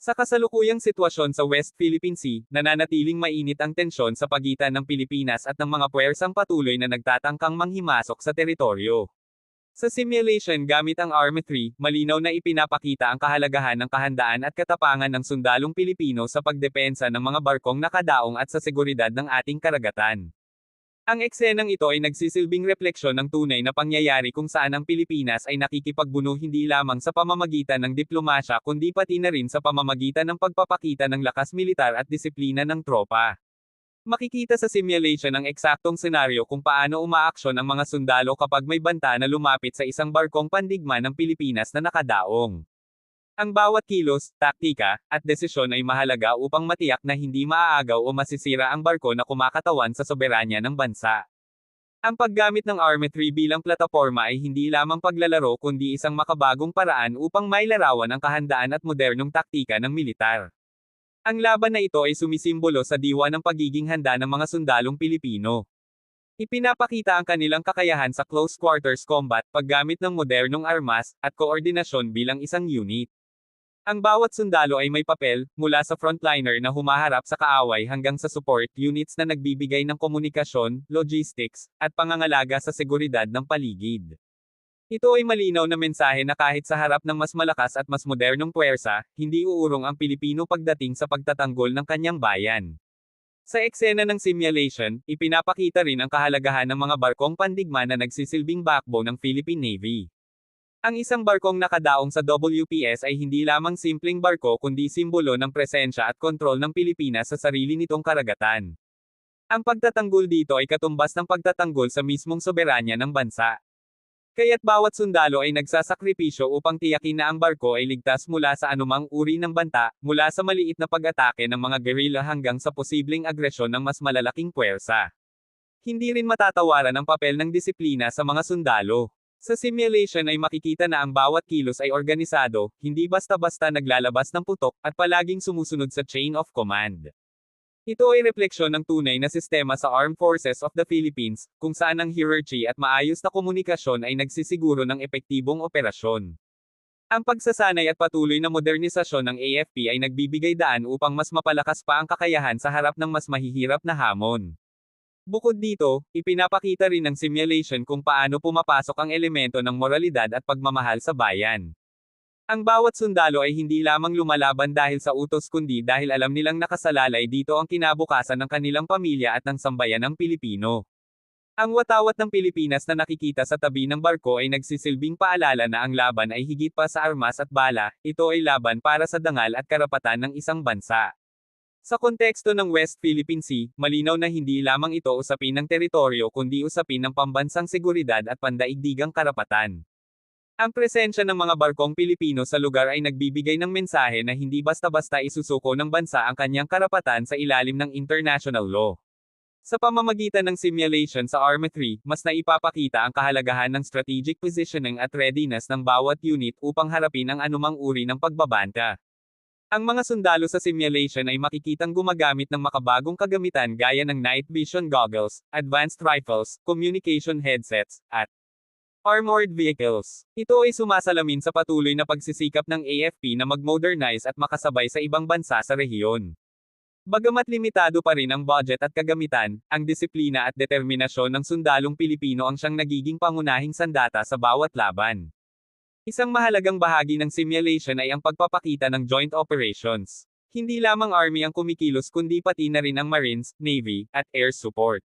Sa kasalukuyang sitwasyon sa West Philippine Sea, nananatiling mainit ang tensyon sa pagitan ng Pilipinas at ng mga puwersang patuloy na nagtatangkang manghimasok sa teritoryo. Sa simulation gamit ang Army 3, malinaw na ipinapakita ang kahalagahan ng kahandaan at katapangan ng sundalong Pilipino sa pagdepensa ng mga barkong nakadaong at sa seguridad ng ating karagatan. Ang eksenang ito ay nagsisilbing refleksyon ng tunay na pangyayari kung saan ang Pilipinas ay nakikipagbuno hindi lamang sa pamamagitan ng diplomasya kundi pati na rin sa pamamagitan ng pagpapakita ng lakas militar at disiplina ng tropa. Makikita sa simulation ang eksaktong senaryo kung paano umaaksyon ang mga sundalo kapag may banta na lumapit sa isang barkong pandigma ng Pilipinas na nakadaong. Ang bawat kilos, taktika, at desisyon ay mahalaga upang matiyak na hindi maaagaw o masisira ang barko na kumakatawan sa soberanya ng bansa. Ang paggamit ng Army 3 bilang plataforma ay hindi lamang paglalaro kundi isang makabagong paraan upang mailarawan ang kahandaan at modernong taktika ng militar. Ang laban na ito ay sumisimbolo sa diwa ng pagiging handa ng mga sundalong Pilipino. Ipinapakita ang kanilang kakayahan sa close quarters combat, paggamit ng modernong armas, at koordinasyon bilang isang unit. Ang bawat sundalo ay may papel, mula sa frontliner na humaharap sa kaaway hanggang sa support units na nagbibigay ng komunikasyon, logistics, at pangangalaga sa seguridad ng paligid. Ito ay malinaw na mensahe na kahit sa harap ng mas malakas at mas modernong puwersa, hindi uurong ang Pilipino pagdating sa pagtatanggol ng kanyang bayan. Sa eksena ng simulation, ipinapakita rin ang kahalagahan ng mga barkong pandigma na nagsisilbing backbone ng Philippine Navy. Ang isang barkong nakadaong sa WPS ay hindi lamang simpleng barko kundi simbolo ng presensya at kontrol ng Pilipinas sa sarili nitong karagatan. Ang pagtatanggol dito ay katumbas ng pagtatanggol sa mismong soberanya ng bansa. Kaya't bawat sundalo ay nagsasakripisyo upang tiyakin na ang barko ay ligtas mula sa anumang uri ng banta, mula sa maliit na pag-atake ng mga guerrilla hanggang sa posibleng agresyon ng mas malalaking puwersa. Hindi rin matatawaran ang papel ng disiplina sa mga sundalo. Sa simulation ay makikita na ang bawat kilos ay organisado, hindi basta-basta naglalabas ng putok, at palaging sumusunod sa chain of command. Ito ay refleksyon ng tunay na sistema sa Armed Forces of the Philippines, kung saan ang hierarchy at maayos na komunikasyon ay nagsisiguro ng epektibong operasyon. Ang pagsasanay at patuloy na modernisasyon ng AFP ay nagbibigay daan upang mas mapalakas pa ang kakayahan sa harap ng mas mahihirap na hamon. Bukod dito, ipinapakita rin ng simulation kung paano pumapasok ang elemento ng moralidad at pagmamahal sa bayan. Ang bawat sundalo ay hindi lamang lumalaban dahil sa utos kundi dahil alam nilang nakasalalay dito ang kinabukasan ng kanilang pamilya at ng sambayan ng Pilipino. Ang watawat ng Pilipinas na nakikita sa tabi ng barko ay nagsisilbing paalala na ang laban ay higit pa sa armas at bala, ito ay laban para sa dangal at karapatan ng isang bansa. Sa konteksto ng West Philippine Sea, malinaw na hindi lamang ito usapin ng teritoryo kundi usapin ng pambansang seguridad at pandaigdigang karapatan. Ang presensya ng mga barkong Pilipino sa lugar ay nagbibigay ng mensahe na hindi basta-basta isusuko ng bansa ang kanyang karapatan sa ilalim ng international law. Sa pamamagitan ng simulation sa Army 3, mas naipapakita ang kahalagahan ng strategic positioning at readiness ng bawat unit upang harapin ang anumang uri ng pagbabanta. Ang mga sundalo sa simulation ay makikitang gumagamit ng makabagong kagamitan gaya ng night vision goggles, advanced rifles, communication headsets, at Armored vehicles. Ito ay sumasalamin sa patuloy na pagsisikap ng AFP na mag-modernize at makasabay sa ibang bansa sa rehiyon. Bagamat limitado pa rin ang budget at kagamitan, ang disiplina at determinasyon ng sundalong Pilipino ang siyang nagiging pangunahing sandata sa bawat laban. Isang mahalagang bahagi ng simulation ay ang pagpapakita ng joint operations. Hindi lamang Army ang kumikilos kundi pati na rin ang Marines, Navy, at Air Support.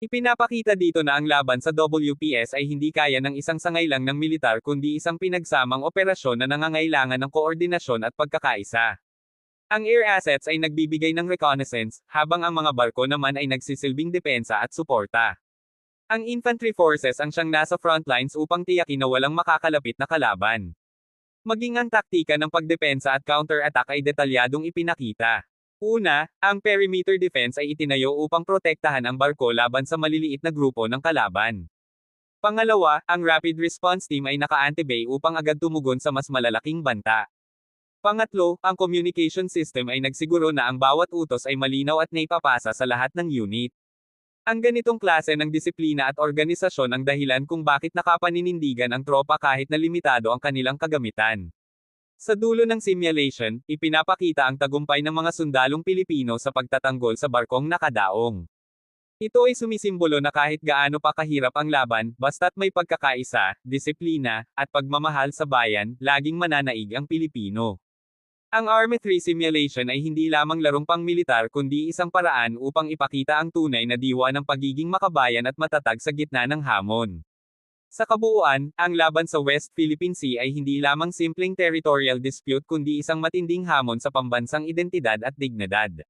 Ipinapakita dito na ang laban sa WPS ay hindi kaya ng isang sangay lang ng militar kundi isang pinagsamang operasyon na nangangailangan ng koordinasyon at pagkakaisa. Ang air assets ay nagbibigay ng reconnaissance, habang ang mga barko naman ay nagsisilbing depensa at suporta. Ang infantry forces ang siyang nasa frontlines upang tiyakin na walang makakalapit na kalaban. Maging ang taktika ng pagdepensa at counter-attack ay detalyadong ipinakita. Una, ang perimeter defense ay itinayo upang protektahan ang barko laban sa maliliit na grupo ng kalaban. Pangalawa, ang rapid response team ay naka-antibay upang agad tumugon sa mas malalaking banta. Pangatlo, ang communication system ay nagsiguro na ang bawat utos ay malinaw at naipapasa sa lahat ng unit. Ang ganitong klase ng disiplina at organisasyon ang dahilan kung bakit nakapaninindigan ang tropa kahit na limitado ang kanilang kagamitan. Sa dulo ng simulation, ipinapakita ang tagumpay ng mga sundalong Pilipino sa pagtatanggol sa barkong nakadaong. Ito ay sumisimbolo na kahit gaano pa kahirap ang laban, basta't may pagkakaisa, disiplina, at pagmamahal sa bayan, laging mananaig ang Pilipino. Ang Army 3 simulation ay hindi lamang larong pang-militar kundi isang paraan upang ipakita ang tunay na diwa ng pagiging makabayan at matatag sa gitna ng hamon. Sa kabuuan, ang laban sa West Philippine Sea ay hindi lamang simpleng territorial dispute kundi isang matinding hamon sa pambansang identidad at dignidad.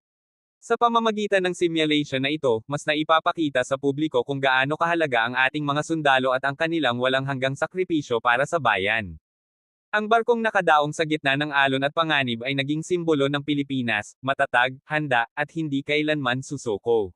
Sa pamamagitan ng simulation na ito, mas naipapakita sa publiko kung gaano kahalaga ang ating mga sundalo at ang kanilang walang hanggang sakripisyo para sa bayan. Ang barkong nakadaong sa gitna ng alon at panganib ay naging simbolo ng Pilipinas, matatag, handa, at hindi kailanman susuko.